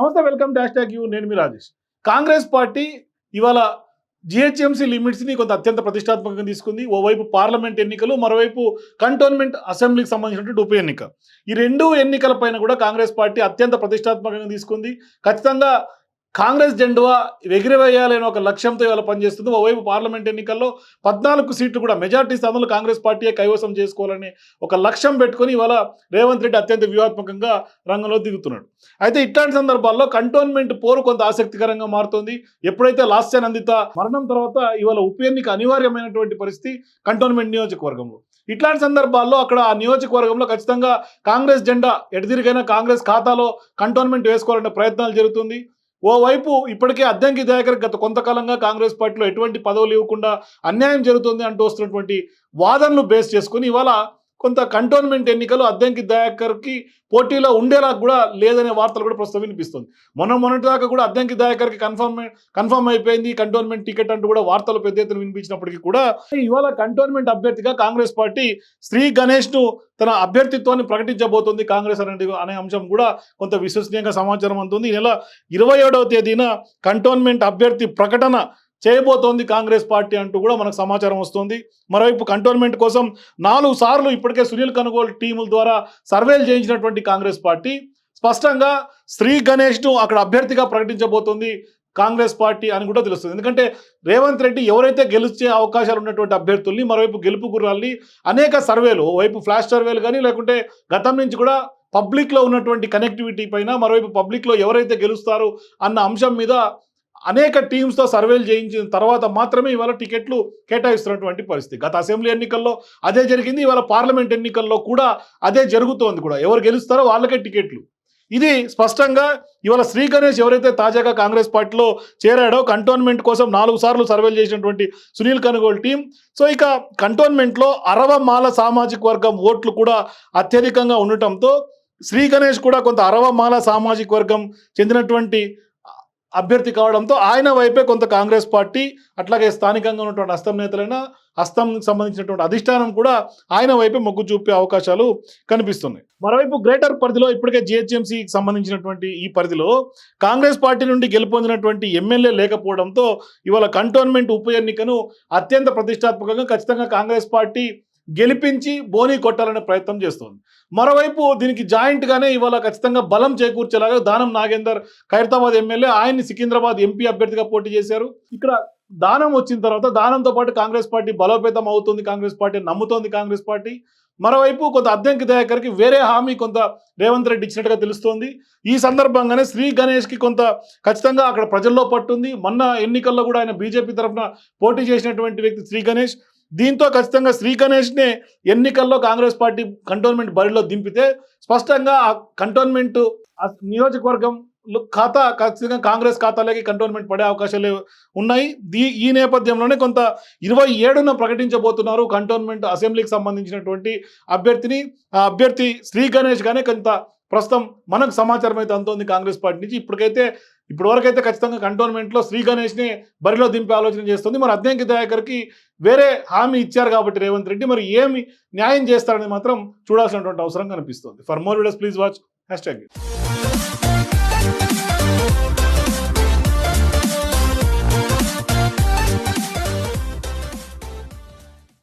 నమస్తే welcome dash tag you. నేను మీ రాజేష్. కాంగ్రెస్ పార్టీ ఇవాళ జిహెచ్ఎంసీ లిమిట్స్ని కొంత అత్యంత ప్రతిష్టాత్మకంగా తీసుకుంది. ఓవైపు పార్లమెంట్ ఎన్నికలు మరోవైపు కంటోన్మెంట్ అసెంబ్లీకి సంబంధించినటువంటి ఉప ఎన్నిక. ఈ రెండు ఎన్నికల పైన కూడా కాంగ్రెస్ పార్టీ అత్యంత ప్రతిష్టాత్మకంగా తీసుకుంది. ఖచ్చితంగా కాంగ్రెస్ జెండువా ఎగిరివేయాలనే ఒక లక్ష్యంతో ఇవాళ పనిచేస్తుంది. ఓవైపు పార్లమెంట్ ఎన్నికల్లో పద్నాలుగు సీట్లు కూడా మెజార్టీ స్థానంలో కాంగ్రెస్ పార్టీయే కైవసం చేసుకోవాలని ఒక లక్ష్యం పెట్టుకొని ఇవాళ రేవంత్ రెడ్డి అత్యంత వ్యూహాత్మకంగా రంగంలో దిగుతున్నాడు. అయితే ఇట్లాంటి సందర్భాల్లో కంటోన్మెంట్ పోరు కొంత ఆసక్తికరంగా మారుతుంది. ఎప్పుడైతే లాస్య నందిత మరణం తర్వాత ఇవాళ ఉప ఎన్నిక అనివార్యమైనటువంటి పరిస్థితి కంటోన్మెంట్ నియోజకవర్గంలో. ఇట్లాంటి సందర్భాల్లో అక్కడ ఆ నియోజకవర్గంలో ఖచ్చితంగా కాంగ్రెస్ జెండా ఎడదిరిగైనా కాంగ్రెస్ ఖాతాలో కంటోన్మెంట్ వేసుకోవాలనే ప్రయత్నాలు జరుగుతుంది. ఓవైపు ఇప్పటికే అద్దంకి దయాకర్ గత కొంతకాలంగా కాంగ్రెస్ పార్టీలో ఎటువంటి పదవులు ఇవ్వకుండా అన్యాయం జరుగుతుంది అంటూ వస్తున్నటువంటి వాదనలు బేస్ చేసుకుని ఇవాళ కొంత కంటోన్మెంట్ ఎన్నికలు అద్దంకి దయాకర్కి పోటీలో ఉండేలా కూడా లేదనే వార్తలు కూడా ప్రస్తుతం వినిపిస్తుంది. మొన్న మొన్నటి దాకా కూడా అద్దంకి దయాకర్కి కన్ఫర్మ్ కన్ఫర్మ్ అయిపోయింది కంటోన్మెంట్ టికెట్ అంటూ కూడా వార్తలు పెద్ద ఎత్తున వినిపించినప్పటికీ కూడా ఇవాళ కంటోన్మెంట్ అభ్యర్థిగా కాంగ్రెస్ పార్టీ శ్రీ గణేష్ను తన అభ్యర్థిత్వాన్ని ప్రకటించబోతుంది కాంగ్రెస్ అనేది అనే అంశం కూడా కొంత విశ్వసనీయంగా సమాచారం అందుతుంది. ఈ నెల ఇరవై ఏడవ తేదీన కంటోన్మెంట్ అభ్యర్థి ప్రకటన చేయబోతోంది కాంగ్రెస్ పార్టీ అంటూ కూడా మనకు సమాచారం వస్తుంది. మరోవైపు కంటోన్మెంట్ కోసం నాలుగు సార్లు ఇప్పటికే సునీల్ కనుగోలు టీముల ద్వారా సర్వేలు చేయించినటువంటి కాంగ్రెస్ పార్టీ. స్పష్టంగా శ్రీ గణేష్ను అక్కడ అభ్యర్థిగా ప్రకటించబోతోంది కాంగ్రెస్ పార్టీ అని కూడా తెలుస్తుంది. ఎందుకంటే రేవంత్ రెడ్డి ఎవరైతే గెలిచే అవకాశాలు ఉన్నటువంటి అభ్యర్థుల్ని మరోవైపు గెలుపు గుర్రాల్ని అనేక సర్వేలు వైపు ఫ్లాష్ సర్వేలు కానీ లేకుంటే గతం నుంచి కూడా పబ్లిక్లో ఉన్నటువంటి కనెక్టివిటీ పైన మరోవైపు పబ్లిక్లో ఎవరైతే గెలుస్తారు అన్న అంశం మీద అనేక టీమ్స్తో సర్వేలు చేయించిన తర్వాత మాత్రమే ఇవాళ టికెట్లు కేటాయిస్తున్నటువంటి పరిస్థితి. గత అసెంబ్లీ ఎన్నికల్లో అదే జరిగింది ఇవాళ పార్లమెంట్ ఎన్నికల్లో కూడా అదే జరుగుతోంది కూడా. ఎవరు గెలుస్తారో వాళ్ళకే టికెట్లు ఇది స్పష్టంగా ఇవాళ శ్రీ గణేష్ ఎవరైతే తాజాగా కాంగ్రెస్ పార్టీలో చేరాడో కంటోన్మెంట్ కోసం నాలుగు సార్లు సర్వేలు చేసినటువంటి సునీల్ కనుగోలు టీం సో ఇక కంటోన్మెంట్లో అరవమాల సామాజిక వర్గం ఓట్లు కూడా అత్యధికంగా ఉండటంతో శ్రీ గణేష్ కూడా కొంత అరవమాల సామాజిక వర్గం చెందినటువంటి అభ్యర్థి కావడంతో ఆయన వైపే కొంత కాంగ్రెస్ పార్టీ అట్లాగే స్థానికంగా ఉన్నటువంటి హస్తం నేతలైన హస్తం సంబంధించినటువంటి అధిష్టానం కూడా ఆయన వైపే మొగ్గు చూపే అవకాశాలు కనిపిస్తున్నాయి. మరోవైపు గ్రేటర్ పరిధిలో ఇప్పటికే జిహెచ్ఎంసీకి సంబంధించినటువంటి ఈ పరిధిలో కాంగ్రెస్ పార్టీ నుండి గెలుపొందినటువంటి ఎమ్మెల్యే లేకపోవడంతో ఇవాళ కంటోన్మెంట్ ఉప ఎన్నికను అత్యంత ప్రతిష్టాత్మకంగా ఖచ్చితంగా కాంగ్రెస్ పార్టీ గెలిపించి బోని కొట్టాలనే ప్రయత్నం చేస్తోంది. మరోవైపు దీనికి జాయింట్గానే ఇవాళ ఖచ్చితంగా బలం చేకూర్చేలాగా దానం నాగేందర్ ఖైరతాబాద్ ఎమ్మెల్యే ఆయన్ని సికింద్రాబాద్ ఎంపీ అభ్యర్థిగా పోటీ చేశారు. ఇక్కడ దానం వచ్చిన తర్వాత దానంతో పాటు కాంగ్రెస్ పార్టీ బలోపేతం అవుతుంది కాంగ్రెస్ పార్టీ నమ్ముతోంది కాంగ్రెస్ పార్టీ. మరోవైపు కొంత అద్దెంకి దయాకర్కి వేరే హామీ కొంత రేవంత్ రెడ్డి ఇచ్చినట్టుగా తెలుస్తోంది. ఈ సందర్భంగానే శ్రీ గణేష్కి కొంత ఖచ్చితంగా అక్కడ ప్రజల్లో పట్టుంది. మొన్న ఎన్నికల్లో కూడా ఆయన బీజేపీ తరఫున పోటీ చేసినటువంటి వ్యక్తి శ్రీ గణేష్. దీంతో ఖచ్చితంగా శ్రీ గణేష్నే ఎన్నికల్లో కాంగ్రెస్ పార్టీ కంటోన్మెంట్ బరిలో దింపితే స్పష్టంగా ఆ కంటోన్మెంట్ ఆ నియోజకవర్గం ఖాతా ఖచ్చితంగా కాంగ్రెస్ ఖాతాలోకి కంటోన్మెంట్ పడే అవకాశాలు ఉన్నాయి. దీ ఈ నేపథ్యంలోనే కొంత ఇరవై ఏడున ప్రకటించబోతున్నారు కంటోన్మెంట్ అసెంబ్లీకి సంబంధించినటువంటి అభ్యర్థిని. ఆ అభ్యర్థి శ్రీ గణేష్ గానే కొంత ప్రస్తుతం మనకు సమాచారం అయితే అందుతోంది కాంగ్రెస్ పార్టీ నుంచి. ఇప్పటికైతే ఇప్పటివరకైతే ఖచ్చితంగా కంటోన్మెంట్లో శ్రీ గణేష్ని బరిలో దింపే ఆలోచన చేస్తుంది. మరి అద్దంకి దయాకర్కి వేరే హామీ ఇచ్చారు కాబట్టి రేవంత్ రెడ్డి. మరి ఏమి న్యాయం చేస్తారని మాత్రం చూడాల్సినటువంటి అవసరం కనిపిస్తుంది. For more videos please watch hashtag